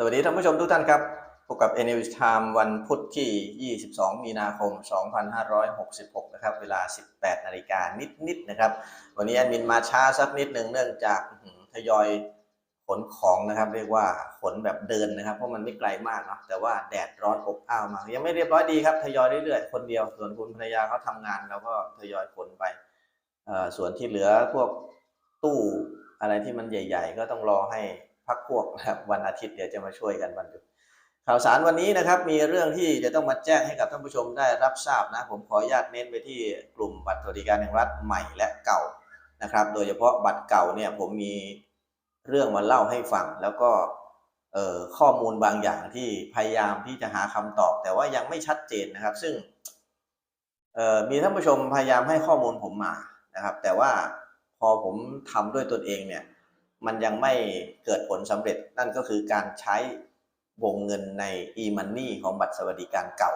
สวัสดีท่านผู้ชมทุกท่านครับ พบกับ n w s Time วันพุธที่ 22 มีนาคม 2566 นะครับ เวลา 18 นาฬิกานิด ๆ นะครับ วันนี้แอดมินมาช้าสักนิดหนึ่งเนื่องจากทยอยขนของนะครับ เรียกว่าขนแบบเดินนะครับ เพราะมันไม่ไกลมากเนาะแต่ว่าแดดร้อนอบอ้าวมากยังไม่เรียบร้อยดีครับ ทยอยเรื่อย ๆ คนเดียว ส่วนคุณภรรยาเขาทำงานเราก็ทยอยขนไปส่วนที่เหลือพวกตู้อะไรที่มันใหญ่ ๆ ก็ต้องรอให้ พักพวกนะครับวันอาทิตย์เดี๋ยวจะมาช่วยกันวันหยุดข่าวสารวันนี้นะครับมีเรื่องที่จะต้องมาแจ้งให้กับท่านผู้ชมได้รับทราบนะผมขออนุญาตเน้นไปที่กลุ่มบัตรสวัสดิการแห่งรัฐใหม่และเก่านะครับ โดยเฉพาะบัตรเก่าเนี่ยผมมีเรื่องมาเล่าให้ฟังแล้วก็ข้อมูลบางอย่างที่พยายามที่จะหาคำตอบ แต่ว่ายังไม่ชัดเจนนะครับ ซึ่งมีท่านผู้ชมพยายามให้ข้อมูลผมมานะครับ แต่ว่าพอผมทำด้วยตนเองเนี่ย มันยังไม่เกิดผลสำเร็จนั่นก็คือการใช้วงเงินใน e-money ของบัตรสวัสดิการเก่า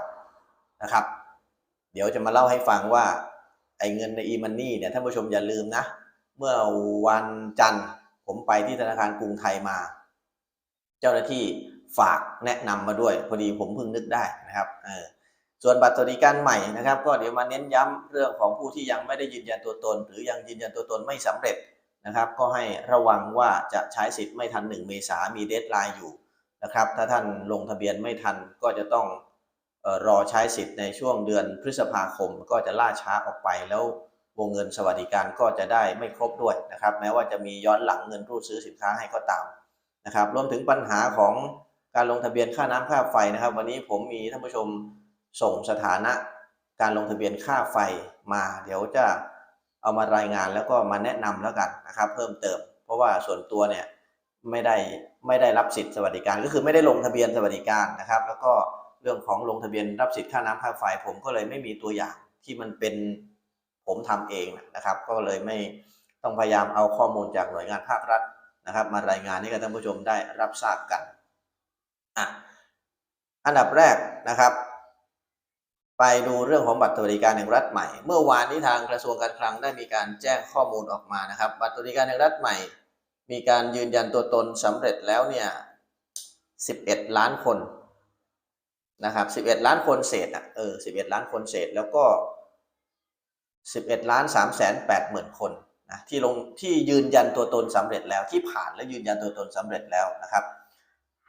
นะครับ เดี๋ยวจะมาเล่าให้ฟังว่าไอ้เงินใน e-money เนี่ยท่านผู้ชมอย่าลืมนะ เมื่อวันจันทร์ผมไปที่ธนาคารกรุงไทยมา เจ้าหน้าที่ฝากแนะนำมาด้วยพอดีผมเพิ่งนึกได้นะครับเออส่วนบัตรสวัสดิการใหม่นะครับ ก็เดี๋ยวมาเน้นย้ำเรื่องของผู้ที่ยังไม่ได้ยืนยันตัวตน หรือยังยืนยันตัวตนไม่สำเร็จ นะครับ ก็ให้ระวังว่าจะใช้สิทธิ์ไม่ทัน 1 เมษามีเดทไลน์อยู่นะครับ ถ้าท่านลงทะเบียนไม่ทันก็จะต้องออรอใช้สิทธิ์ในช่วงเดือนพฤษภาคม ก็จะล่าช้าออกไปแล้ววงเงินสวัสดิการก็จะได้ไม่ครบด้วยนะครับ แม้ว่าจะมีย้อนหลังเงินรูดซื้อสินค้าให้ก็ตามนะครับ รวมถึงปัญหาของการลงทะเบียนค่าน้ำค่าไฟนะครับ วันนี้ผมมีท่านผู้ชมส่งสถานะ การลงทะเบียนค่าไฟมา เดี๋ยวจะ เอามารายงานแล้วก็มาแนะนำแล้วกันนะครับ เพิ่มเติม เพราะว่าส่วนตัวเนี่ยไม่ได้ไม่ได้รับสิทธิ์สวัสดิการ ก็คือไม่ได้ลงทะเบียนสวัสดิการนะครับ แล้วก็เรื่องของลงทะเบียนรับสิทธิ์ค่าน้ำค่าไฟผมก็เลยไม่มีตัวอย่างที่มันเป็นผมทำเองนะครับ ก็เลยไม่ต้องพยายามเอาข้อมูลจากหน่วยงานภาครัฐนะครับ มารายงานให้กับท่านผู้ชมได้รับทราบกันอะอันดับแรกนะครับ ไปดูเรื่องของบัตรสวัสดิการแห่งรัฐใหม่ เมื่อวานนี้ทางกระทรวงการคลังได้มีการแจ้งข้อมูลออกมานะครับ บัตรสวัสดิการแห่งรัฐใหม่ มีการยืนยันตัวตนสำเร็จแล้วเนี่ย 11 ล้านคนนะครับ 11 ล้านคนเศษอะเออ 11 ล้านคนเศษแล้วก็ 11 ล้าน3แสน8หมื่นคนนะที่ลงที่ยืนยันตัวตนสำเร็จแล้วที่ผ่านและยืนยันตัวตนสำเร็จแล้วนะครับ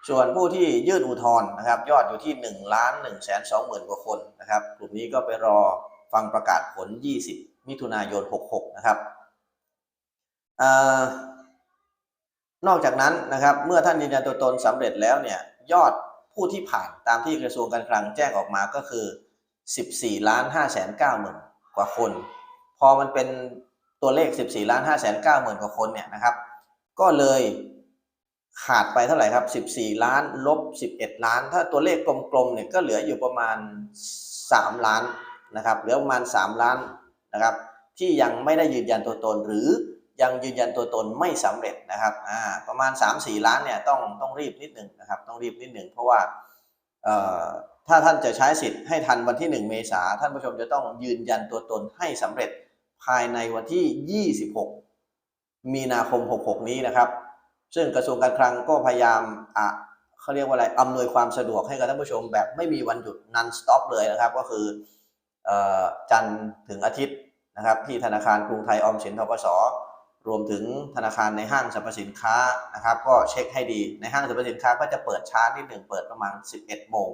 ส่วนผู้ที่ยื่นอุทธรณ์นะครับ ยอดอยู่ที่1ล้าน1แสน2หมื่นกว่าคนนะครับ กลุ่มนี้ก็ไปรอฟังประกาศผล 20 มิถุนายน 66 นะครับออนอกจากนั้นนะครับเมื่อท่านยืนยันตัวตนสำเร็จแล้วเนี่ยยอดผู้ที่ผ่านตามที่กระทรวงการคลังแจ้งออกมาก็คือ 14ล้าน5แสน9หมื่นกว่าคน พอมันเป็นตัวเลข 14ล้าน5แสน9หมื่นกว่าคนเนี่ยนะครับ ก็เลย ขาดไปเท่าไหร่ครับ 14 ล้านลบ 11 ล้าน ถ้าตัวเลขกลมๆเนี่ยก็เหลืออยู่ประมาณ 3 ล้านนะครับเหลือประมาณ 3 ล้านนะครับที่ยังไม่ได้ยืนยันตัวตนหรือยังยืนยันตัวตนไม่สำเร็จนะครับอ่าประมาณ 3-4 ล้านเนี่ยต้องต้องรีบนิดหนึ่งนะครับต้องรีบนิดหนึ่งเพราะว่าเอ่อถ้าท่านจะใช้สิทธิ์ให้ทันวันที่ 1 เมษาท่านผู้ชมจะต้องยืนยันตัวตนให้สำเร็จภายในวันที่ 26 มีนาคม 66 นี้นะครับ ซึ่งกระทรวงการคลังก็พยายามอะเขาเรียกว่าอะไรอำนวยความสะดวกให้กับท่านผู้ชมแบบไม่มีวันหยุด non stop เลยนะครับ ก็คืออจันทร์ถึงอาทิตย์นะครับ ที่ธนาคารกรุงไทยออมสินทกสรวมถึงธนาคารในห้างสรรพสินค้านะครับ ก็เช็คให้ดีในห้างสรรพสินค้าก็จะเปิดช้านิดหนึ่งเปิดประมาณ 11 โมง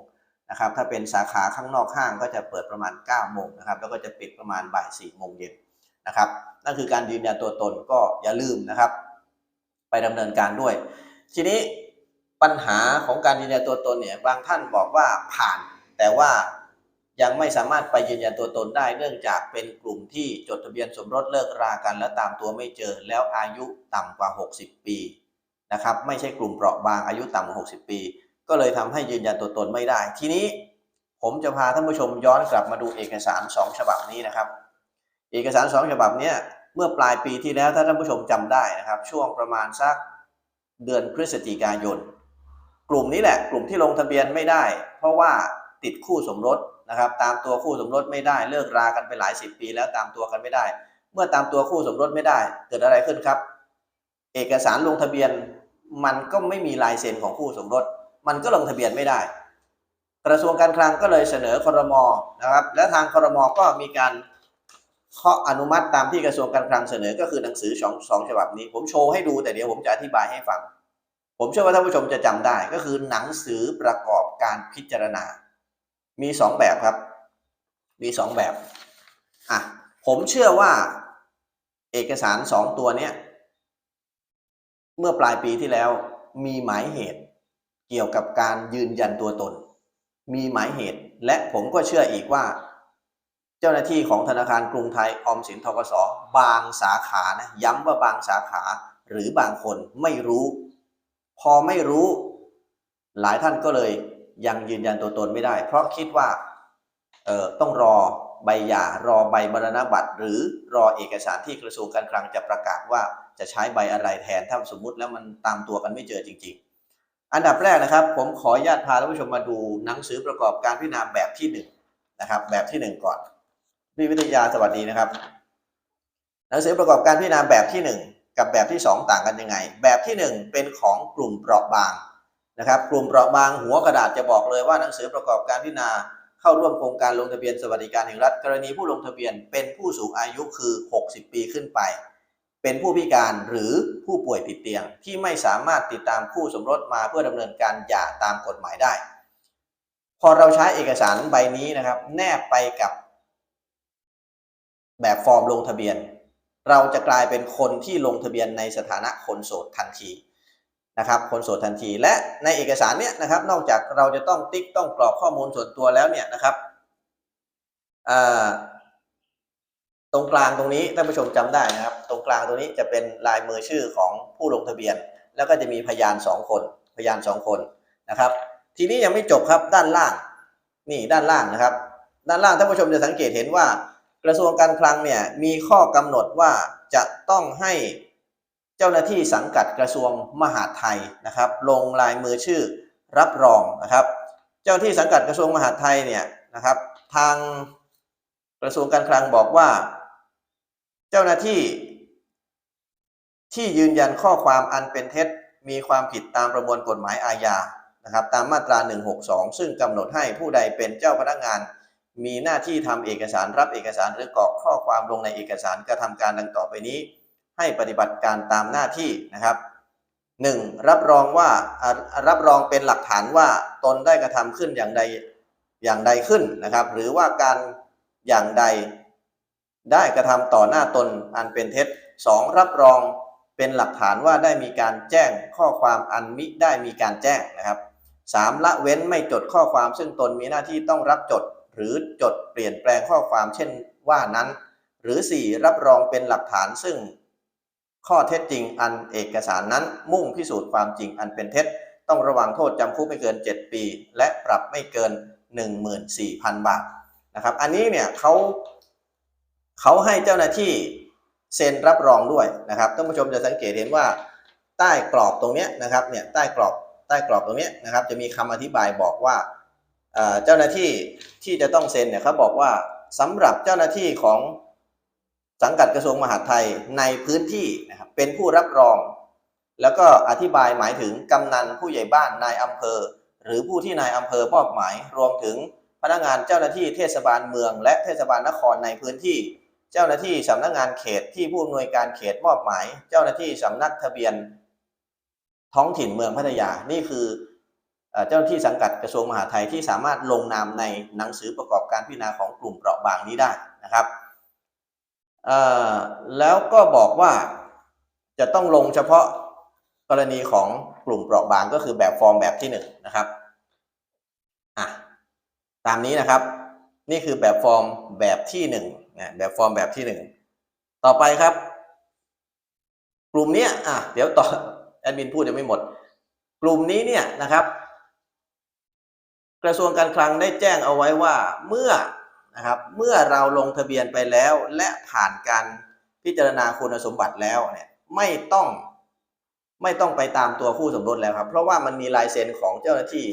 นะครับถ้าเป็นสาขาข้างนอกห้างก็จะเปิดประมาณ 9 โมงนะครับแล้วก็จะปิดประมาณบ่าย4โมงเย็นนะครับนั่นคือการยืนยันตัวตนก็อย่าลืมนะครับ ไปดำเนินการด้วย ทีนี้ปัญหาของการยืนยันตัวตนเนี่ยบางท่านบอกว่าผ่าน แต่ว่ายังไม่สามารถไปยืนยันตัวตนได้เนื่องจากเป็นกลุ่มที่จดทะเบียนสมรสเลิกรากัน แล้วตามตัวไม่เจอแล้วอายุต่ำกว่า 60 ปีนะครับไม่ใช่กลุ่มเปราะบางอายุต่ำกว่า 60 ปี ก็เลยทำให้ยืนยันตัวตนไม่ได้ ทีนี้ผมจะพาท่านผู้ชมย้อนกลับมาดูเอกสาร 2 ฉบับนี้นะครับ เอกสาร 2 ฉบับเนี้ย เมื่อปลายปีที่แล้วถ้าท่านผู้ชมจำได้นะครับ ช่วงประมาณสักเดือนพฤศจิกายน กลุ่มนี้แหละ กลุ่มที่ลงทะเบียนไม่ได้ เพราะว่าติดคู่สมรสนะครับ ตามตัวคู่สมรสไม่ได้เลิกรากันไปหลายสิบปี แล้วตามตัวกันไม่ได้ เมื่อตามตัวคู่สมรสไม่ได้ เกิดอะไรขึ้นครับ เอกสารลงทะเบียนมันก็ไม่มีลายเซ็นของคู่สมรส มันก็ลงทะเบียนไม่ได้ กระทรวงการคลังก็เลยเสนอครมนะครับ และทางครมก็มีการ เคาะอนุมัติตามที่กระทรวงการคลังเสนอก็คือหนังสือสองสองฉบับนี้ ผมโชว์ให้ดูแต่เดี๋ยวผมจะอธิบายให้ฟัง ผมเชื่อว่าท่านผู้ชมจะจำได้ก็คือหนังสือประกอบการพิจารณา มีสองแบบครับ มีสองแบบอะผมเชื่อว่าเอกสารสองตัวเนี้ยเมื่อปลายปีที่แล้วมีหมายเหตุเกี่ยวกับการยืนยันตัวตน มีหมายเหตุและผมก็เชื่ออีกว่า เจ้าหน้าที่ของธนาคารกรุงไทยออมสินทกสบางสาขานะย้ำว่าบางสาขาหรือบางคนไม่รู้ พอไม่รู้ หลายท่านก็เลยยังยืนยันตัวตนไม่ได้ เพราะคิดว่าเออต้องรอใบหย่ารอใบบรณบัตร หรือรอเอกสารที่กระทรวงการคลังจะประกาศว่าจะใช้ใบอะไรแทนถ้าสมมุติแล้วมันตามตัวกันไม่เจอจริง ๆ อันดับแรกนะครับ ผมขออนุญาตพาท่านผู้ชมมาดูหนังสือประกอบการพิจารณาแบบที่หนึ่งนะครับแบบที่หนึ่งก่อน พี่วิทยาสวัสดีนะครับหนังสือประกอบการพิจารณาแบบที่หนึ่งกับแบบที่สองต่างกันยังไง แบบที่หนึ่งเป็นของกลุ่มเปราะบางนะครับ กลุ่มเปราะบางหัวกระดาษจะบอกเลยว่าหนังสือประกอบการพิจารณาเข้าร่วมโครงการลงทะเบียนสวัสดิการแห่งรัฐ กรณีผู้ลงทะเบียนเป็นผู้สูงอายุคือ 60 ปีขึ้นไป เป็นผู้พิการหรือผู้ป่วยติดเตียง ที่ไม่สามารถติดตามคู่สมรสมาเพื่อดำเนินการหย่าตามกฎหมายได้ พอเราใช้เอกสารใบนี้นะครับ แนบไปกับ แบบฟอร์มลงทะเบียน เราจะกลายเป็นคนที่ลงทะเบียนในสถานะคนโสดทันทีนะครับคนโสดทันทีและในเอกสารเนี้ยนะครับนอกจากเราจะต้องติ๊กต้องกรอกข้อมูลส่วนตัวแล้วเนี่ยนะครับตรงกลางตรงนี้ท่านผู้ชมจำได้นะครับ ตรงกลางตรงนี้จะเป็นลายมือชื่อของผู้ลงทะเบียน แล้วก็จะมีพยานสองคนพยานสองคนนะครับ ทีนี้ยังไม่จบครับด้านล่างนี่ด้านล่างนะครับ ด้านล่างท่านผู้ชมจะสังเกตเห็นว่า กระทรวงการคลังเนี่ยมีข้อกำหนดว่าจะต้องให้เจ้าหน้าที่สังกัดกระทรวงมหาดไทยนะครับ ลงลายมือชื่อรับรองนะครับ เจ้าหน้าที่สังกัดกระทรวงมหาดไทยเนี่ยนะครับ ทางกระทรวงการคลังบอกว่า เจ้าหน้าที่ที่ยืนยันข้อความอันเป็นเท็จมีความผิดตามประมวลกฎหมายอาญานะครับ ตามมาตรา 162 ซึ่งกำหนดให้ผู้ใดเป็นเจ้าพนักงาน มีหน้าที่ทำเอกสารรับเอกสารหรือกรอกข้อความลงในเอกสารกระทำการดังต่อไปนี้ ให้ปฏิบัติการตามหน้าที่นะครับ 1. รับรองว่ารับรองเป็นหลักฐานว่าตนได้กระทำขึ้นอย่างใดอย่างใดขึ้นนะครับ หรือว่าการอย่างใดได้กระทำต่อหน้าตนอันเป็นเท็จ 2. รับรองเป็นหลักฐานว่าได้มีการแจ้งข้อความอันมิได้มีการแจ้งนะครับ 3. ละเว้นไม่จดข้อความซึ่งตนมีหน้าที่ต้องรับจด หรือจดเปลี่ยนแปลงข้อความเช่นว่านั้น หรือ 4. รับรองเป็นหลักฐานซึ่ง ข้อเท็จจริงอันเอกสารนั้นมุ่งพิสูจน์ความจริงอันเป็นเท็จ ต้องระวังโทษจำคุกไม่เกิน 7 ปี และปรับไม่เกิน 14,000 บาทนะครับอันนี้เนี่ยเขาเขาให้เจ้าหน้าที่เซ็นรับรองด้วยนะครับท่านผู้ชมจะสังเกตเห็นว่าใต้กรอบตรงนี้นะครับเนี่ยใต้กรอบใต้กรอบตรงนี้นะครับจะมีคำอธิบายบอกว่า เจ้าหน้าที่ที่จะต้องเซ็นเนี่ยเขาบอกว่าสำหรับเจ้าหน้าที่ของสังกัดกระทรวงมหาดไทยในพื้นที่นะครับเป็นผู้รับรอง แล้วก็อธิบายหมายถึงกำนันผู้ใหญ่บ้านนายอำเภอ หรือผู้ที่นายอำเภอมอบหมาย รวมถึงพนักงานเจ้าหน้าที่เทศบาลเมือง และเทศบาลนครในพื้นที่ เจ้าหน้าที่สำนักงานเขตที่ผู้อำนวยการเขตมอบหมาย เจ้าหน้าที่สำนักทะเบียน ท้องถิ่นเมืองพัทยานี่คือ เจ้าหน้าที่สังกัดกระทรวงมหาดไทยที่สามารถลงนามในหนังสือประกอบการพิจารณาของกลุ่มเปราะบางนี้ได้นะครับแล้วก็บอกว่าจะต้องลงเฉพาะกรณีของกลุ่มเปราะบางก็คือแบบฟอร์มแบบที่หนึ่งนะครับอะตามนี้นะครับนี่คือแบบฟอร์มแบบที่หนึ่งนะแบบฟอร์มแบบที่หนึ่งต่อไปครับ กลุ่มเนี้ยอะเดี๋ยวต่อแอดมินพูดยังไม่หมด กลุ่มนี้เนี่ยนะครับ กระทรวงการคลังได้แจ้งเอาไว้ว่าเมื่อนะครับเมื่อเราลงทะเบียนไปแล้ว และผ่านการพิจารณาคุณสมบัติแล้วเนี่ยไม่ต้องไม่ต้องไปตามตัวคู่สมรสแล้วครับ เพราะว่ามันมีลายเซ็นของเจ้าหน้าที่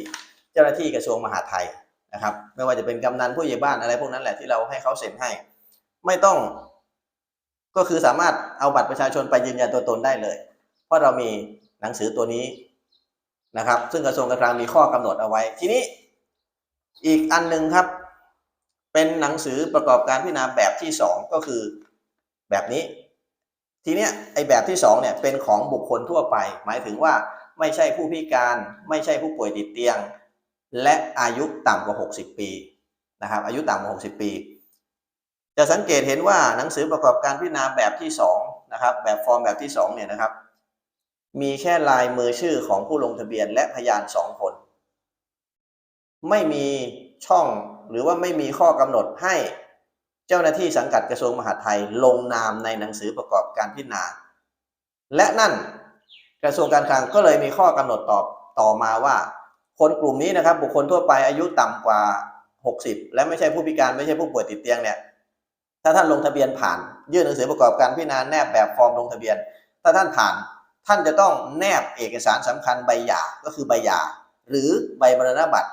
เจ้าหน้าที่กระทรวงมหาดไทยนะครับ ไม่ว่าจะเป็นกำนันผู้ใหญ่บ้านอะไรพวกนั้นแหละที่เราให้เขาเซ็นให้ ไม่ต้อง ก็คือสามารถเอาบัตรประชาชนไปยืนยันตัวตนได้เลย เพราะเรามีหนังสือตัวนี้นะครับ ซึ่งกระทรวงการคลังมีข้อกำหนดเอาไว้ทีนี้ อีกอันหนึ่งครับ เป็นหนังสือประกอบการพิจารณาแบบที่สองก็คือแบบนี้ ทีเนี้ยไอแบบที่สองเนี่ยเป็นของบุคคลทั่วไป หมายถึงว่าไม่ใช่ผู้พิการไม่ใช่ผู้ป่วยติดเตียง และอายุต่ำกว่า 60 ปีนะครับอายุต่ำกว่า 60 ปี จะสังเกตเห็นว่าหนังสือประกอบการพิจารณาแบบที่2นะครับแบบฟอร์มแบบที่2เนี่ยนะครับมีแค่ลายมือชื่อของผู้ลงทะเบียนและพยานสองคน ไม่มีช่องหรือว่าไม่มีข้อกำหนดให้เจ้าหน้าที่สังกัดกระทรวงมหาดไทยลงนามในหนังสือประกอบการพิจารณา และนั่นกระทรวงการคลังก็เลยมีข้อกำหนดต่อต่อมาว่า คนกลุ่มนี้นะครับ บุคคลทั่วไปอายุต่ำกว่า 60 และไม่ใช่ผู้พิการไม่ใช่ผู้ป่วยติดเตียงเนี่ยถ้าท่านลงทะเบียนผ่าน ยื่นหนังสือประกอบการพิจารณาแนบแบบฟอร์มลงทะเบียน ถ้าท่านผ่านท่านจะต้องแนบเอกสารสำคัญใบหย่าก็คือใบหย่าหรือใบมรณบัตร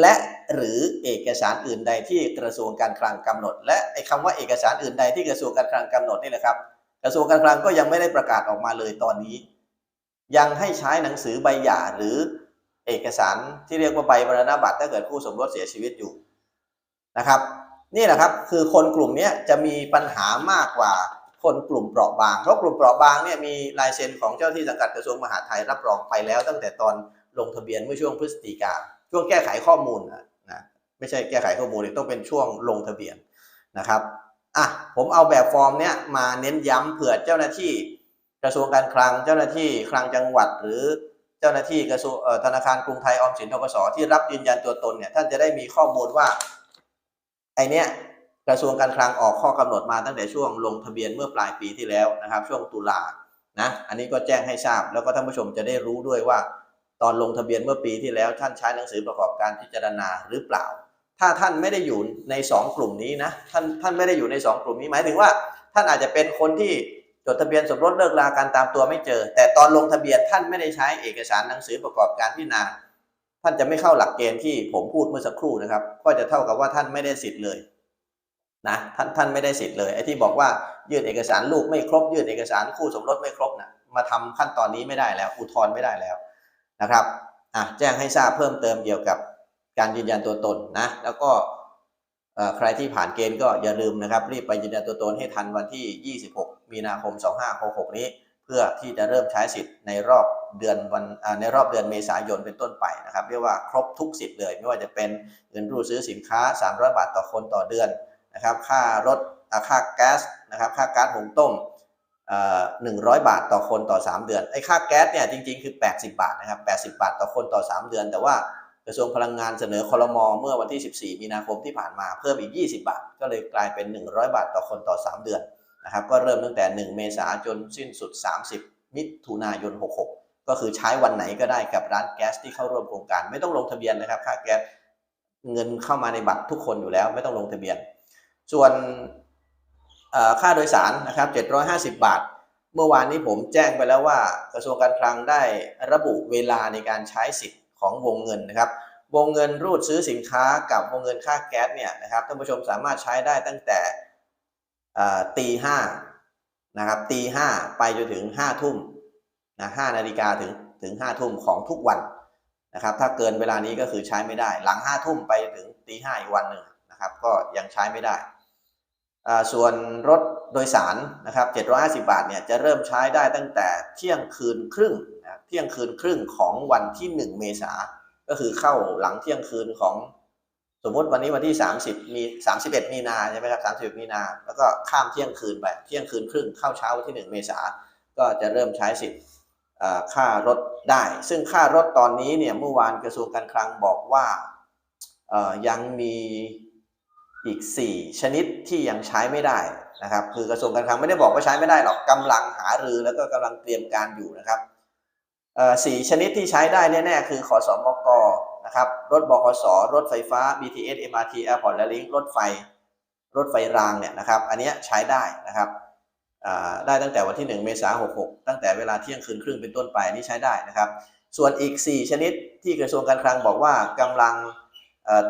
และหรือเอกสารอื่นใดที่กระทรวงการคลังกำหนด และไอ้คำว่าเอกสารอื่นใดที่กระทรวงการคลังกำหนดนี่แหละครับ กระทรวงการคลังก็ยังไม่ได้ประกาศออกมาเลยตอนนี้ ยังให้ใช้หนังสือใบหย่าหรือเอกสารที่เรียกว่าใบมรณบัตรถ้าเกิดคู่สมรสเสียชีวิตอยู่นะครับ นี่แหละครับคือคนกลุ่มนี้จะมีปัญหามากกว่าคนกลุ่มเปราะบางเพราะกลุ่มเปราะบางเนี่ยมีลายเซ็นของเจ้าที่สังกัดกระทรวงมหาดไทยรับรองไปแล้ว ตั้งแต่ตอนลงทะเบียนเมื่อช่วงพฤศจิกา ช่วงแก้ไขข้อมูลนะไม่ใช่แก้ไขข้อมูลต้องเป็นช่วงลงทะเบียนนะครับอะผมเอาแบบฟอร์มเนี้ยมาเน้นย้ำเผื่อเจ้าหน้าที่กระทรวงการคลังเจ้าหน้าที่คลังจังหวัดหรือเจ้าหน้าที่กระทรวงธนาคารกรุงไทยออมสินทกสที่รับยืนยันตัวตนเนี่ยท่านจะได้มีข้อมูลว่าไอเนี้ยกระทรวงการคลังออกข้อกำหนดมาตั้งแต่ช่วงลงทะเบียนเมื่อปลายปีที่แล้วนะครับ ช่วงตุลานะอันนี้ก็แจ้งให้ทราบแล้วก็ท่านผู้ชมจะได้รู้ด้วยว่า ตอนลงทะเบียนเมื่อปีที่แล้วท่านใช้หนังสือประกอบการพิจารณาหรือเปล่า ถ้าท่านไม่ได้อยู่ใน 2 กลุ่มนี้นะท่านท่านไม่ได้อยู่ใน 2 กลุ่มนี้หมายถึงว่า ท่านอาจจะเป็นคนที่จดทะเบียนสมรสเลิกราการตามตัวไม่เจอ แต่ตอนลงทะเบียนท่านไม่ได้ใช้เอกสารหนังสือประกอบการพิจารณาท่านจะไม่เข้าหลักเกณฑ์ที่ผมพูดเมื่อสักครู่นะครับ ก็จะเท่ากับว่าท่านไม่ได้สิทธิ์เลยนะท่านท่านไม่ได้สิทธิ์เลยไอ้ที่บอกว่ายื่นเอกสารลูกไม่ครบยื่นเอกสารคู่สมรสไม่ครบนะมาทำขั้นตอนนี้ไม่ได้แล้วอุทธรณ์ไม่ได้แล้ว นะครับอะแจ้งให้ทราบเพิ่มเติมเกี่ยวกับการยืนยันตัวตนนะแล้วก็ใครที่ผ่านเกณฑ์ก็อย่าลืมนะครับ รีบไปยืนยันตัวตนให้ทันวันที่ 26 มีนาคม 2566 นี้ เพื่อที่จะเริ่มใช้สิทธิ์ในรอบเดือนวันในรอบเดือนเมษายนเป็นต้นไปนะครับ เรียกว่าครบทุกสิทธิ์เลย ไม่ว่าจะเป็นเงินรูดซื้อสินค้า 300 บาทต่อคนต่อเดือนนะครับ ค่ารถค่าแก๊สนะครับ ค่าก๊าซหุงต้ม หนึ่งร้อยบาทต่อคนต่อ 3 เดือนไอ้ค่าแก๊สเนี่ยจริงๆคือ 80 บาทนะครับ 80 บาทต่อคนต่อ 3 เดือน แต่ว่ากระทรวงพลังงานเสนอคอรมอเมื่อวันที่ 14 มีนาคมที่ผ่านมาเพิ่มอีก 20 บาท ก็เลยกลายเป็น 100 บาทต่อคนต่อ 3 เดือนนะครับก็เริ่มตั้งแต่ 1 เมษายนจนสิ้นสุด 30 มิถุนายน 66 ก็คือใช้วันไหนก็ได้กับร้านแก๊สที่เข้าร่วมโครงการ ไม่ต้องลงทะเบียนนะครับค่าแก๊สเงินเข้ามาในบัตรทุกคนอยู่แล้วไม่ต้องลงทะเบียน ส่วน ค่าโดยสารนะครับ750 บาท เมื่อวานนี้ผมแจ้งไปแล้วว่ากระทรวงการคลังได้ระบุเวลาในการใช้สิทธิ์ของวงเงินนะครับ วงเงินรูดซื้อสินค้ากับวงเงินค่าแก๊สเนี่ยนะครับท่านผู้ชมสามารถใช้ได้ตั้งแต่ตีห้านะครับตีห้าไปจนถึงห้าทุ่มนะห้านาฬิกาถึงถึงห้าทุ่มของทุกวันนะครับ ถ้าเกินเวลานี้ก็คือใช้ไม่ได้ หลังห้าทุ่มไปถึงตีห้าอีกวันหนึ่งนะครับ ก็ยังใช้ไม่ได้ ส่วนรถโดยสารนะครับ750 บาทเนี่ยจะเริ่มใช้ได้ตั้งแต่เที่ยงคืนครึ่งเที่ยงคืนครึ่งของวันที่ 1 เมษาก็คือเข้าหลังเที่ยงคืนของสมมติวันนี้วันที่ 30 มี 31 มีนาใช่ไหมครับ31 มีนา แล้วก็ข้ามเที่ยงคืนไป เที่ยงคืนครึ่งเข้าเช้าวันที่ 1 เมษาก็จะเริ่มใช้สิทธิ์ค่ารถได้ ซึ่งค่ารถตอนนี้เนี่ยเมื่อวานกระทรวงการคลังบอกว่ายังมี อีก 4 ชนิดที่ยังใช้ไม่ได้นะครับ คือกระทรวงการคลังไม่ได้บอกว่าใช้ไม่ได้หรอกกำลังหารือแล้วก็กำลังเตรียมการอยู่นะครับสี่ชนิดที่ใช้ได้แน่ๆคือขอสอมกนะครับ รถบขสรถไฟฟ้า BTS MRT Airport และลิงก์รถไฟ รถไฟรางเนี่ยนะครับ อันนี้ใช้ได้นะครับได้ตั้งแต่วันที่ 1 เมษายน 66 ตั้งแต่เวลาเที่ยงคืนครึ่งเป็นต้นไปนี่ใช้ได้นะครับ ส่วนอีก 4 ชนิดที่กระทรวงการคลังบอกว่ากำลัง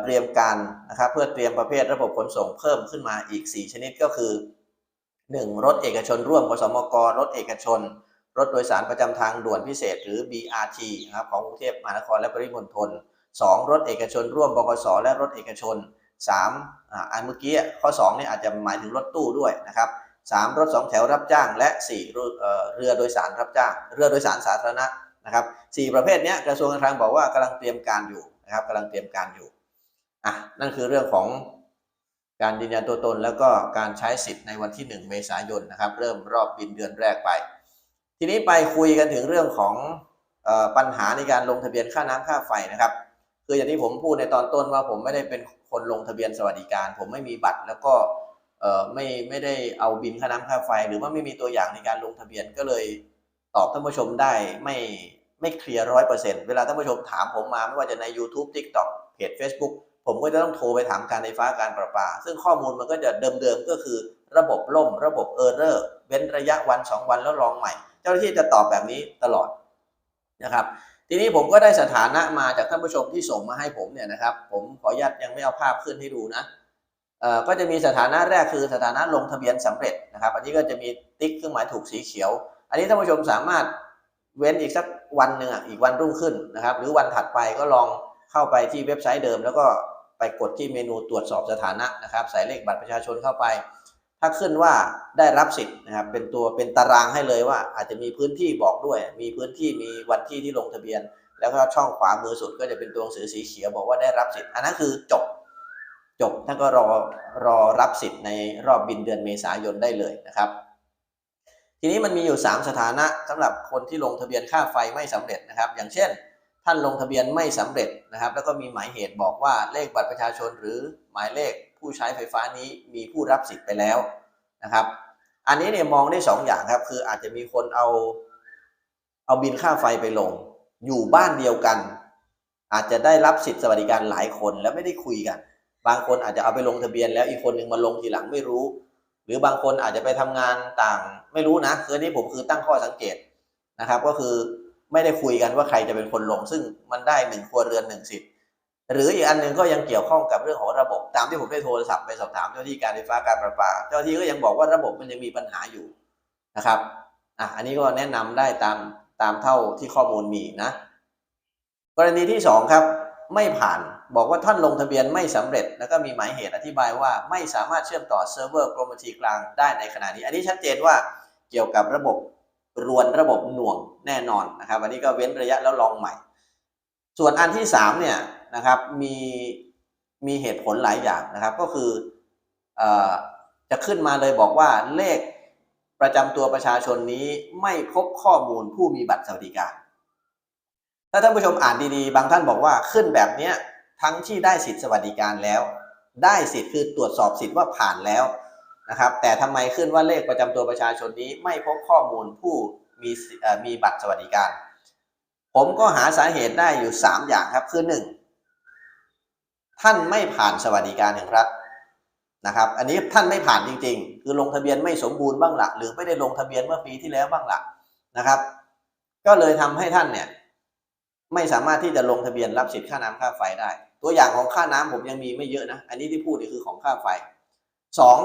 เตรียมการนะครับเพื่อเตรียมประเภทระบบขนส่งเพิ่มขึ้นมาอีก 4 ชนิดก็คือ 1. รถเอกชนร่วมกสมกรถเอกชน รถโดยสารประจำทางด่วนพิเศษ หรือ BRT นะครับของกรุงเทพมหานครและปริมณฑลสองรถเอกชนร่วมบกสและรถเอกชนสามอ่าอันเมื่อกี้ข้อ2นี่อาจจะหมายถึงรถตู้ด้วยนะครับสามรถสองแถวรับจ้าง และสี่เรือโดยสารรับจ้าง เรือโดยสารสาธารณะนะครับสี่ประเภทนี้กระทรวงการคลังบอกว่ากำลังเตรียมการอยู่นะครับกำลังเตรียมการอยู่ อะนั่นคือเรื่องของการยืนยันตัวตน แล้วก็การใช้สิทธิ์ในวันที่ 1 เมษายนนะครับ เริ่มรอบบินเดือนแรกไป ทีนี้ไปคุยกันถึงเรื่องของออปัญหาในการลงทะเบียนค่าน้ำค่าไฟนะครับ คืออย่างที่ผมพูดในตอนต้นว่าผมไม่ได้เป็นคนลงทะเบียนสวัสดิการ ผมไม่มีบัตรแล้วก็ไม่ไม่ได้เอาบินค่าน้ำค่าไฟ หรือว่าไม่มีตัวอย่างในการลงทะเบียนก็เลยตอบท่านผู้ชมได้ไม่ไม่เคลียร์ร้อยเปอร์เซ็นต์เวลาท่านผู้ชมถามผมมาไม่ว่าจะใน YouTube TikTok เพจ Facebook ผมก็จะต้องโทรไปถามการไฟฟ้าการประปา ซึ่งข้อมูลมันก็จะเดิมๆก็คือ ระบบล่ม ระบบเออร์เรอร์เว้นระยะวันสองวันแล้วลองใหม่ เจ้าหน้าที่จะตอบแบบนี้ตลอดนะครับ ทีนี้ผมก็ได้สถานะมาจากท่านผู้ชมที่ส่งมาให้ผมเนี่ยนะครับ ผมขออนุญาตยังไม่เอาภาพขึ้นให้ดูนะเอ่อก็จะมีสถานะแรกคือสถานะลงทะเบียนสำเร็จนะครับ อันนี้ก็จะมีติ๊กเครื่องหมายถูกสีเขียว อันนี้ท่านผู้ชมสามารถเว้นอีกสักวันหนึ่งอะอีกวันรุ่งขึ้นนะครับ หรือวันถัดไปก็ลองเข้าไปที่เว็บไซต์เดิมแล้วก็ ไปกดที่เมนูตรวจสอบสถานะนะครับ ใส่เลขบัตรประชาชนเข้าไป ถ้าขึ้นว่าได้รับสิทธิ์นะครับ เป็นตัวเป็นตารางให้เลยว่า อาจจะมีพื้นที่บอกด้วย มีพื้นที่มีวันที่ที่ลงทะเบียน แล้วก็ช่องขวามือสุดก็จะเป็นตัวหนังสือสีเขียวบอกว่าได้รับสิทธิ์ อันนั้นคือจบจบท่านก็รอรอรับสิทธิ์ในรอบบินเดือนเมษายนได้เลยนะครับ ทีนี้มันมีอยู่ 3 สถานะสำหรับคนที่ลงทะเบียนค่าไฟไม่สำเร็จนะครับ อย่างเช่น ท่านลงทะเบียนไม่สำเร็จนะครับ แล้วก็มีหมายเหตุบอกว่าเลขบัตรประชาชน หรือหมายเลขผู้ใช้ไฟฟ้านี้มีผู้รับสิทธิ์ไปแล้วนะครับ อันนี้เนี่ยมองได้สองอย่างครับ คืออาจจะมีคนเอาเอาบินค่าไฟไปลง อยู่บ้านเดียวกัน อาจจะได้รับสิทธิสวัสดิการหลายคนแล้วไม่ได้คุยกัน บางคนอาจจะเอาไปลงทะเบียน แล้วอีกคนหนึ่งมาลงทีหลังไม่รู้ หรือบางคนอาจจะไปทำงานต่างไม่รู้นะคือนนี้ผมคือตั้งข้อสังเกตนะครับ ก็คือ ไม่ได้คุยกันว่าใครจะเป็นคนลง ซึ่งมันได้หนึ่งครัวเรือนหนึ่งสิทธิ์หรืออีกอันหนึ่งก็ยังเกี่ยวข้องกับเรื่องของระบบตามที่ผมได้โทรศัพท์ไปสอบถามเจ้าหน้าที่การไฟฟ้าการประปา เจ้าหน้าที่ก็ยังบอกว่าระบบมันยังมีปัญหาอยู่นะครับอะอันนี้ก็แนะนำได้ตามตามเท่าที่ข้อมูลมีนะ กรณีที่สองครับ ไม่ผ่านบอกว่าท่านลงทะเบียนไม่สำเร็จ แล้วก็มีหมายเหตุอธิบายว่าไม่สามารถเชื่อมต่อเซิร์ฟเวอร์กรมบัญชีกลางได้ในขณะนี้ อันนี้ชัดเจนว่าเกี่ยวกับระบบ รวนระบบหน่วงแน่นอนนะครับอันนี้ก็เว้นระยะแล้วลองใหม่ ส่วนอันที่สามเนี่ยนะครับมีมีเหตุผลหลายอย่างนะครับ ก็คืออจะขึ้นมาเลยบอกว่าเลขประจำตัวประชาชนนี้ไม่พบข้อมูลผู้มีบัตรสวัสดิการ ถ้าท่านผู้ชมอ่านดีๆ บางท่านบอกว่าขึ้นแบบนี้ทั้งที่ได้สิทธิสวัสดิการแล้ว ได้สิทธิ์คือตรวจสอบสิทธิ์ว่าผ่านแล้ว นะครับ แต่ทำไมขึ้นว่าเลขประจำตัวประชาชนนี้ไม่พบข้อมูลผู้มีมีบัตรสวัสดิการ ผมก็หาสาเหตุได้อยู่ 3 อย่างครับ คือหนึ่งท่านไม่ผ่านสวัสดิการแห่งรัฐนะครับ อันนี้ท่านไม่ผ่านจริง ๆ คือลงทะเบียนไม่สมบูรณ์บ้างละหรือไม่ได้ลงทะเบียนเมื่อปีที่แล้วบ้างละนะครับ ก็เลยทำให้ท่านเนี่ยไม่สามารถที่จะลงทะเบียนรับสิทธิ์ค่าน้ำค่าไฟได้ ตัวอย่างของค่าน้ำผมยังมีไม่เยอะนะ อันนี้ที่พูดนี่คือของค่าไฟสอง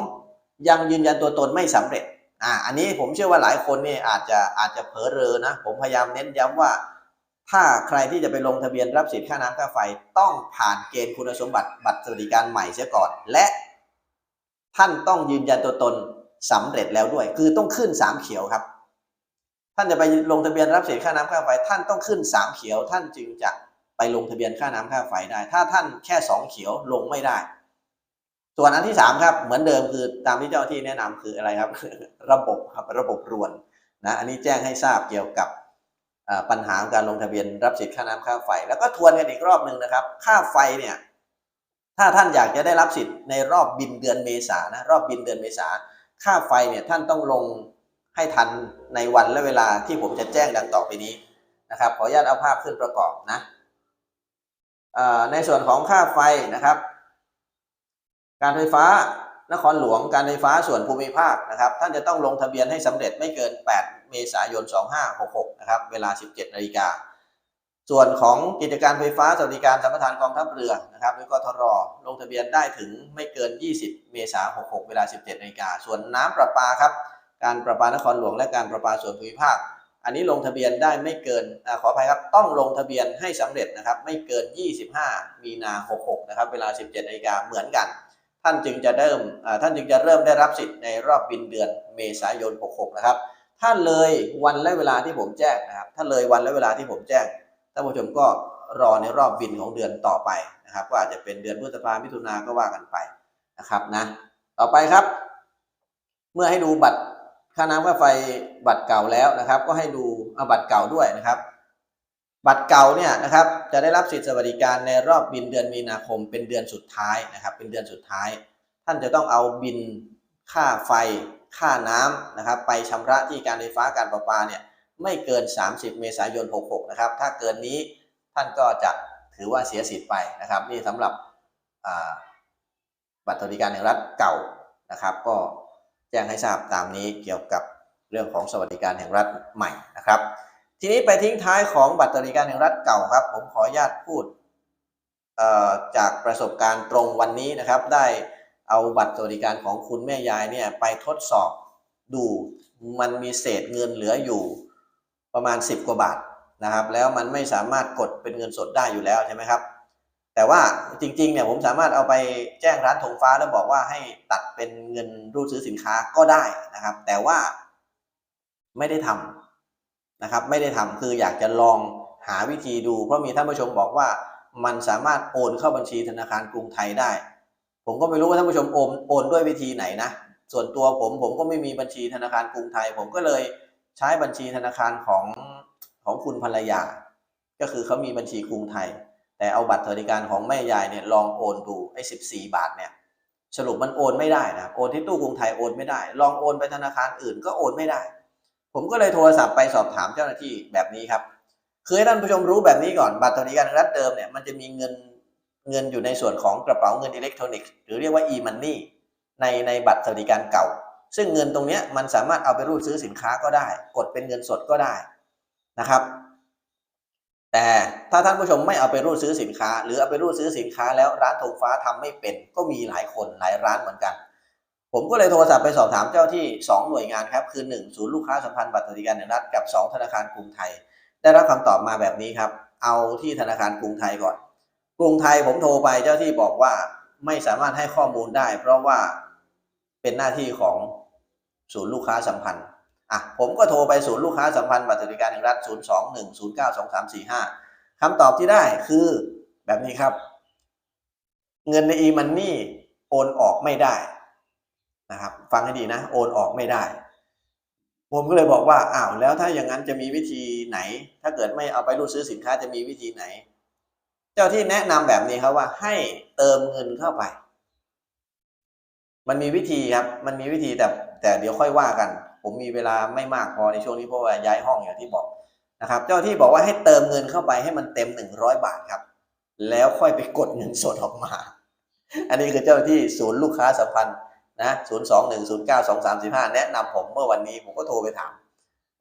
ยังยืนยันตัวตนไม่สำเร็จอ่าอันนี้ผมเชื่อว่าหลายคนนี่อาจจะอาจจะเผลอเรอนะ ผมพยายามเน้นย้ำว่า ถ้าใครที่จะไปลงทะเบียนรับสิทธิ์ค่าน้ำค่าไฟต้องผ่านเกณฑ์คุณสมบัติบัตรสวัสดิการใหม่เสียก่อน และท่านต้องยืนยันตัวตนสำเร็จแล้วด้วย คือต้องขึ้นสามเขียวครับ ท่านจะไปลงทะเบียนรับสิทธิ์ค่าน้ำค่าไฟ ท่านต้องขึ้นสามเขียว ท่านจึงจะไปลงทะเบียนค่าน้ำค่าไฟได้ ถ้าท่านแค่สองเขียวลงไม่ได้ ส่วนอันที่สามครับเหมือนเดิมคือตามที่เจ้าที่แนะนำคืออะไรครับ ระบบครับระบบรวนนะอันนี้แจ้งให้ทราบเกี่ยวกับปัญหาการลงทะเบียนรับสิทธิ์ค่าน้ำค่าไฟ แล้วก็ทวนกันอีกรอบหนึ่งนะครับ ค่าไฟเนี่ยถ้าท่านอยากจะได้รับสิทธิ์ในรอบบินเดือนเมษานะรอบบินเดือนเมษาค่าไฟเนี่ยท่านต้องลงให้ทันในวันและเวลาที่ผมจะแจ้งดังต่อไปนี้นะครับ ขออนุญาตเอาภาพขึ้นประกอบนะในส่วนของค่าไฟนะครับ การไฟฟ้านครหลวงการไฟฟ้าส่วนภูมิภาคนะครับ ท่านจะต้องลงทะเบียนให้สำเร็จไม่เกิน 8 เมษายน 2566 นะครับ เวลา 17นาฬิกาส่วนของกิจการไฟฟ้าสวัสดิการสัมปทานกองทัพเรือนะครับหรือกทรลงทะเบียนได้ถึงไม่เกิน 20 เมษายน 66 เวลา 17นาฬิกาส่วนน้ำประปาครับ การประปานครหลวงและการประปาส่วนภูมิภาค อันนี้ลงทะเบียนได้ไม่เกินอขออภัยครับต้องลงทะเบียนให้สำเร็จนะครับ ไม่เกิน 25 มีนา 66 นะครับ เวลา 17นาฬิกาเหมือนกัน ท่านจึงจะเริ่มท่านจึงจะเริ่มได้รับสิทธิ์ในรอบบินเดือนเมษายน 66 นะครับ ถ้าเลยวันและเวลาที่ผมแจ้งนะครับ ถ้าเลยวันและเวลาที่ผมแจ้งท่านผู้ชมก็รอในรอบบินของเดือนต่อไปนะครับก็อาจจะเป็นเดือนพฤษภามิถุนาก็ว่ากันไปนะครับนะ ต่อไปครับ เมื่อให้ดูบัตรค่าน้ำค่าไฟบัตรเก่าแล้วนะครับ ก็ให้ดูบัตรเก่าด้วยนะครับ บัตรเก่าเนี่ยนะครับจะได้รับสิทธิสวัสดิการในรอบบินเดือนมีนาคมเป็นเดือนสุดท้ายนะครับ เป็นเดือนสุดท้าย ท่านจะต้องเอาบินค่าไฟ ค่าน้ำนะครับ ไปชำระที่การไฟฟ้าการประปาเนี่ยไม่เกิน 30 เมษายน 66 นะครับ ถ้าเกินนี้ท่านก็จะถือว่าเสียสิทธิ์ไปนะครับ นี่สำหรับบัตรสวัสดิการแห่งรัฐเก่านะครับ ก็แจ้งให้ทราบตามนี้เกี่ยวกับเรื่องของสวัสดิการแห่งรัฐใหม่นะครับ ทีนี้ไปทิ้งท้ายของบัตรสวัสดิการแห่งรัฐเก่าครับ ผมขออนุญาตพูดจากประสบการณ์ตรงวันนี้นะครับ ได้เอาบัตรสวัสดิการของคุณแม่ยายเนี่ยไปทดสอบดูมันมีเศษเงินเหลืออยู่ประมาณ 10 กว่าบาทนะครับ แล้วมันไม่สามารถกดเป็นเงินสดได้อยู่แล้วใช่ไหมครับ แต่ว่าจริงๆเนี่ยผมสามารถเอาไปแจ้งร้านธงฟ้าแล้วบอกว่าให้ตัดเป็นเงินรูดซื้อสินค้าก็ได้นะครับ แต่ว่าไม่ได้ทำ นะครับไม่ได้ทำคืออยากจะลองหาวิธีดู เพราะมีท่านผู้ชมบอกว่ามันสามารถโอนเข้าบัญชีธนาคารกรุงไทยได้ ผมก็ไม่รู้ว่าท่านผู้ชมโอนโอนด้วยวิธีไหนนะ ส่วนตัวผมผมก็ไม่มีบัญชีธนาคารกรุงไทย ผมก็เลยใช้บัญชีธนาคารของของคุณภรรยา ก็คือเขามีบัญชีกรุงไทย แต่เอาบัตรสวัสดิการของแม่ยายเนี่ยลองโอนดูไอ้สิบสี่บาทเนี่ยสรุปมันโอนไม่ได้นะโอนที่ตู้กรุงไทยโอนไม่ได้ ลองโอนไปธนาคารอื่นก็โอนไม่ได้ ผมก็เลยโทรศัพท์ไปสอบถามเจ้าหน้าที่แบบนี้ครับ คือให้ท่านผู้ชมรู้แบบนี้ก่อนบัตรสวัสดิการรัฐเดิมเนี่ยมันจะมีเงินเงินอยู่ในส่วนของกระเป๋าเงินอิเล็กทรอนิกส์หรือเรียกว่า e-money ในในบัตรสวัสดิการเก่า ซึ่งเงินตรงนี้มันสามารถเอาไปรูดซื้อสินค้าก็ได้ กดเป็นเงินสดก็ได้นะครับ แต่ถ้าท่านผู้ชมไม่เอาไปรูดซื้อสินค้า หรือเอาไปรูดซื้อสินค้าแล้วร้านธงฟ้าทำไม่เป็นก็มีหลายคนหลายร้านเหมือนกัน ผมก็เลยโทรศัพท์ไปสอบถามเจ้าที่ 2 หน่วยงานครับ คือ 1 ศูนย์ลูกค้าสัมพันธ์บัตรสวัสดิการแห่งรัฐกับ 2 ธนาคารกรุงไทย ได้รับคำตอบมาแบบนี้ครับ เอาที่ธนาคารกรุงไทยก่อน กรุงไทยผมโทรไปเจ้าที่บอกว่าไม่สามารถให้ข้อมูลได้ เพราะว่าเป็นหน้าที่ของศูนย์ลูกค้าสัมพันธ์อะผมก็โทรไปศูนย์ลูกค้าสัมพันธ์บัตรสวัสดิการแห่งรัฐ 0 2 1 0 9 2 3 4 5คำตอบที่ได้คือแบบนี้ครับ เงินใน e-money โอนออกไม่ได้ นะครับฟังให้ดีนะโอนออกไม่ได้ ผมก็เลยบอกว่าอ้าวแล้วถ้าอย่างนั้นจะมีวิธีไหน ถ้าเกิดไม่เอาไปรูดซื้อสินค้าจะมีวิธีไหน เจ้าที่แนะนำแบบนี้ครับว่าให้เติมเงินเข้าไป มันมีวิธีครับ มันมีวิธีแต่แต่เดี๋ยวค่อยว่ากัน ผมมีเวลาไม่มากพอในช่วงนี้เพราะว่าย้ายห้องอย่างที่บอกนะครับ เจ้าที่บอกว่าให้เติมเงินเข้าไปให้มันเต็มหนึ่งร้อยบาทครับ แล้วค่อยไปกดเงินสดออกมา อันนี้คือเจ้าหน้าที่ศูนย์ลูกค้าสัมพันธ์ นะศูนย์สองหนึ่งศูนย์เก้าสองสามสี่ห้าแนะนำผมเมื่อวันนี้ผมก็โทรไปถาม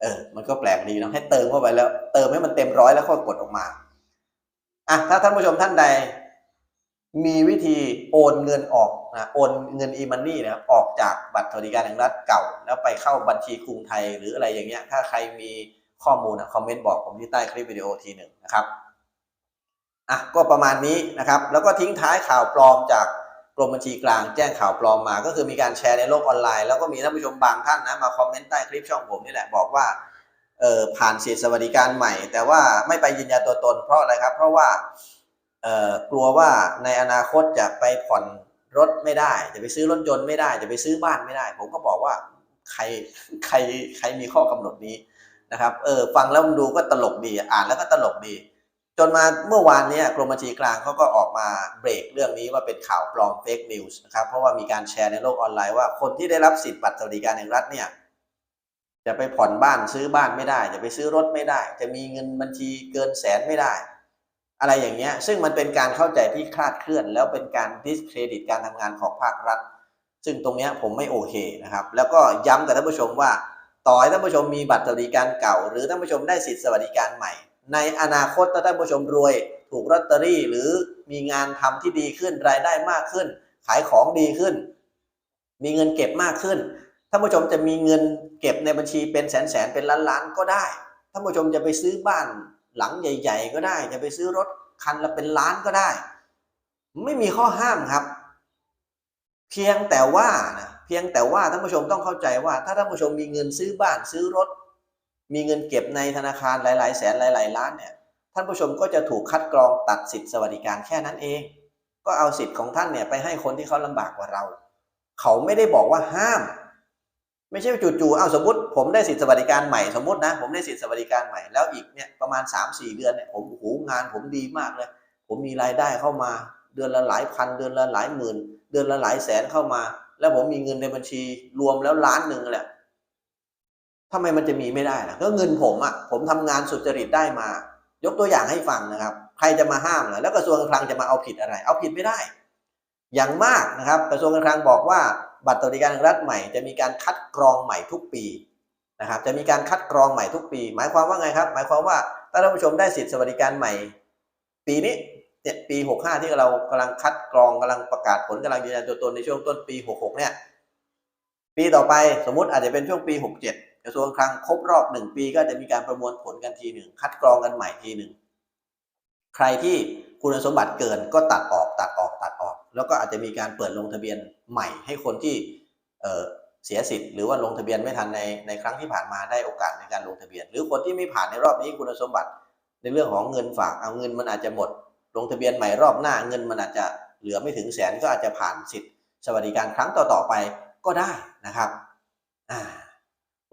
เออ มันก็แปลกดีเนาะให้เติมเข้าไปแล้ว เติมให้มันเต็มร้อยแล้วค่อยกดออกมาอะถ้าท่านผู้ชมท่านใด มีวิธีโอนเงินออกนะโอนเงิน e-money นะครับออกจากบัตรสวัสดิการแห่งรัฐเก่า แล้วไปเข้าบัญชีกรุงไทยหรืออะไรอย่างเงี้ย ถ้าใครมีข้อมูลนะคอมเมนต์บอกผมที่ใต้คลิปวิดีโอทีหนึ่งนะครับอะก็ประมาณนี้นะครับ แล้วก็ทิ้งท้ายข่าวปลอมจาก กรมบัญชีกลางแจ้งข่าวปลอมมา ก็คือมีการแชร์ในโลกออนไลน์แล้วก็มีท่านผู้ชมบางท่านนะมาคอมเมนต์ใต้คลิปช่องผมนี่แหละบอกว่าเออผ่านสิทธิสวัสดิการใหม่ แต่ว่าไม่ไปยืนยันตัวตนเพราะอะไรครับ เพราะว่าเออกลัวว่าในอนาคตจะไปผ่อนรถไม่ได้ จะไปซื้อรถยนต์ไม่ได้ จะไปซื้อบ้านไม่ได้ ผมก็บอกว่าใครใครใครมีข้อกำหนดนี้นะครับเออฟังแล้วมันดูก็ตลกดี อ่านแล้วก็ตลกดี จนมาเมื่อวานเนี้กรมบัญชีกลางเขาก็ออกมาเบรกเรื่องนี้ว่าเป็นข่าวปลอมเฟกนิวส์นะครับเพราะว่ามีการแชร์ในโลกออนไลน์ว่าคนที่ได้รับสิทธิ์บัตรสวัสดิการแห่งรัฐเนี่ยจะไปผ่อนบ้านซื้อบ้านไม่ได้ จะไปซื้อรถไม่ได้ จะมีเงินบัญชีเกินแสนไม่ได้ อะไรอย่างเงี้ยซึ่งมันเป็นการเข้าใจที่คลาดเคลื่อน แล้วเป็นการดิสเครดิตการทำงานของภาครัฐ ซึ่งตรงเนี้ยผมไม่โอเคนะครับแล้วก็ย้ำกับท่านผู้ชมว่า ต่อให้ท่านผู้ชมมีบัตรสวัสดิการเก่า หรือท่านผู้ชมได้สิทธิสวัสดิการใหม่ ในอนาคตถ้าท่านผู้ชมรวย ถูกลอตเตอรี่หรือมีงานทำที่ดีขึ้นรายได้มากขึ้น ขายของดีขึ้น มีเงินเก็บมากขึ้นท่านผู้ชมจะมีเงินเก็บในบัญชีเป็นแสนแสนเป็นล้านล้านก็ได้ท่านผู้ชมจะไปซื้อบ้านหลังใหญ่ ๆ ก็ได้ จะไปซื้อรถคันละเป็นล้านก็ได้ ไม่มีข้อห้ามครับ เพียงแต่ว่านะเพียงแต่ว่าท่านผู้ชมต้องเข้าใจว่า ถ้าท่านผู้ชมมีเงินซื้อบ้านซื้อรถ มีเงินเก็บในธนาคารหลาย ๆ แสนหลาย ๆ ล้านเนี่ยท่านผู้ชมก็จะถูกคัดกรองตัดสิทธิสวัสดิการแค่นั้นเอง ก็เอาสิทธิ์ของท่านเนี่ยไปให้คนที่เขาลำบากกว่าเรา เขาไม่ได้บอกว่าห้าม ไม่ใช่จู่ๆเอาสมมติ ผมได้สิทธิสวัสดิการใหม่สมมตินะ ผมได้สิทธิสวัสดิการใหม่แล้วอีกเนี่ยประมาณ 3-4 เดือนเนี่ยผมโอ้โหงานผมดีมากเลย ผมมีรายได้เข้ามา เดือนละหลายพัน เดือนละหลายหมื่น เดือนละหลายแสนเข้ามา แล้วผมมีเงินในบัญชีรวมแล้วล้านหนึ่งแหละ ทำไมมันจะมีไม่ได้ล่ะก็เงินผมอะ่ะผมทำงานสุจริตได้มา ยกตัวอย่างให้ฟังนะครับ ใครจะมาห้ามล่ะแล้วกระทรวงการคลังจะมาเอาผิดอะไร เอาผิดไม่ได้ อย่างมากนะครับ กระทรวงการคลังบอกว่า บัตรสวัสดิการแห่งรัฐใหม่จะมีการคัดกรองใหม่ทุกปีนะครับ จะมีการคัดกรองใหม่ทุกปี หมายความว่าไงครับ หมายความว่าถ้าท่านผู้ชมได้สิทธิสวัสดิการใหม่ ปีนี้เนี่ยปี 65 ที่เรากำลังคัดกรองกำลังประกาศผลกำลังยืนยันตัวตนในช่วงต้นปี 66 เนี่ย ปีต่อไปสมมุติอาจจะเป็นช่วงปี 67 กระทรวงคลังครบรอบหนึ่งปี ก็จะมีการประมวลผลกันทีหนึ่งคัดกรองกันใหม่ทีหนึ่งใครที่คุณสมบัติเกินก็ตัดออกตัดออกตัดออก แล้วก็อาจจะมีการเปิดลงทะเบียนใหม่ให้คนที่เเสียสิทธิ์หรือว่าลงทะเบียนไม่ทันในในครั้งที่ผ่านมาได้โอกาสในการลงทะเบียน หรือคนที่ไม่ผ่านในรอบนี้คุณสมบัติ ในเรื่องของเงินฝากเอาเงินมันอาจจะหมด ลงทะเบียนใหม่รอบหน้าเงินมันอาจจะเหลือไม่ถึงแสนก็อาจจะผ่านสิทธิ์สวัสดิการครั้งต่อๆไปก็ได้นะครับอ่า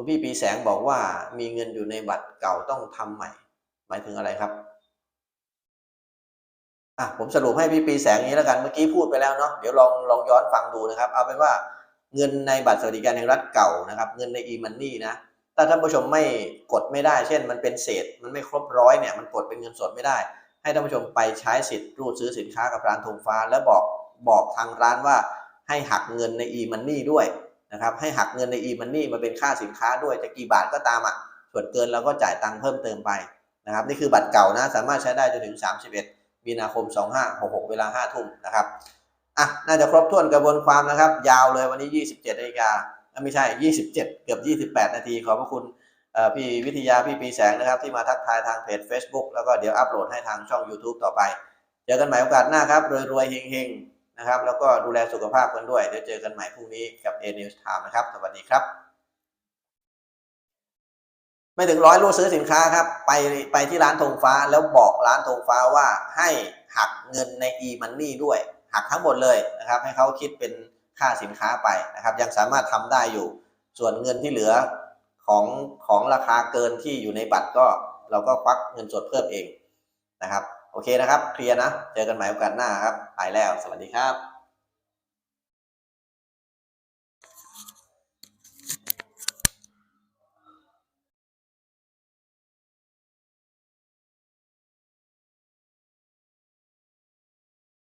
คุณพี่ปีแสงบอกว่ามีเงินอยู่ในบัตรเก่าต้องทำใหม่ หมายถึงอะไรครับอะผมสรุปให้พี่ปีแสงอย่างนี้แล้วกันเมื่อกี้พูดไปแล้วเนาะเดี๋ยวลองลองย้อนฟังดูนะครับ เอาเป็นว่าเงินในบัตรสวัสดิการแห่งรัฐเก่านะครับ เงินใน e-money นะถ้าท่านผู้ชมไม่กดไม่ได้ เช่น มันเป็นเศษ มันไม่ครบร้อยเนี่ยมันกดเป็นเงินสดไม่ได้ ให้ท่านผู้ชมไปใช้สิทธิ์รูดซื้อสินค้ากับร้านธงฟ้า แล้วบอกบอกทางร้านว่าให้หักเงินใน e-money ด้วย นะครับให้หักเงินใน e-money มาเป็นค่าสินค้าด้วยจะกี่บาทก็ตามอะส่วนเกินเราก็จ่ายตังค์เพิ่มเติมไปนะครับนี่คือบัตรเก่านะสามารถใช้ได้จนถึง 31 มีนาคม 2566 เวลา 5 ทุ่มนะครับอะน่าจะครบถ้วนกระบวนความนะครับ ยาวเลยวันนี้ 27นาฬิกาไม่ใช่ 27 เกือบ 28 นาที ขอบพระคุณพี่วิทยาพี่ปีแสงนะครับ ที่มาทักทายทางเพจ Facebook แล้วก็เดี๋ยวอัปโหลดให้ทางช่อง YouTube ต่อไป เจอกันใหม่โอกาสหน้าครับรวยๆเฮงๆ นะครับ แล้วก็ดูแลสุขภาพกันด้วย เดี๋ยวเจอกันใหม่พรุ่งนี้กับ A News Time นะครับ สวัสดีครับ ไม่ถึงร้อยรูดซื้อสินค้าครับ ไปไปที่ร้านธงฟ้าแล้วบอกร้านธงฟ้าว่าให้หักเงินใน e-money ด้วย หักทั้งหมดเลยนะครับ ให้เขาคิดเป็นค่าสินค้าไปนะครับ ยังสามารถทำได้อยู่ ส่วนเงินที่เหลือของของราคาเกินที่อยู่ในบัตรก็ เราก็ควักเงินสดเพิ่มเองนะครับ โอเคนะครับ เคลียร์นะ เจอกันใหม่โอกาสหน้าครับ ไปแล้ว สวัสดีครับ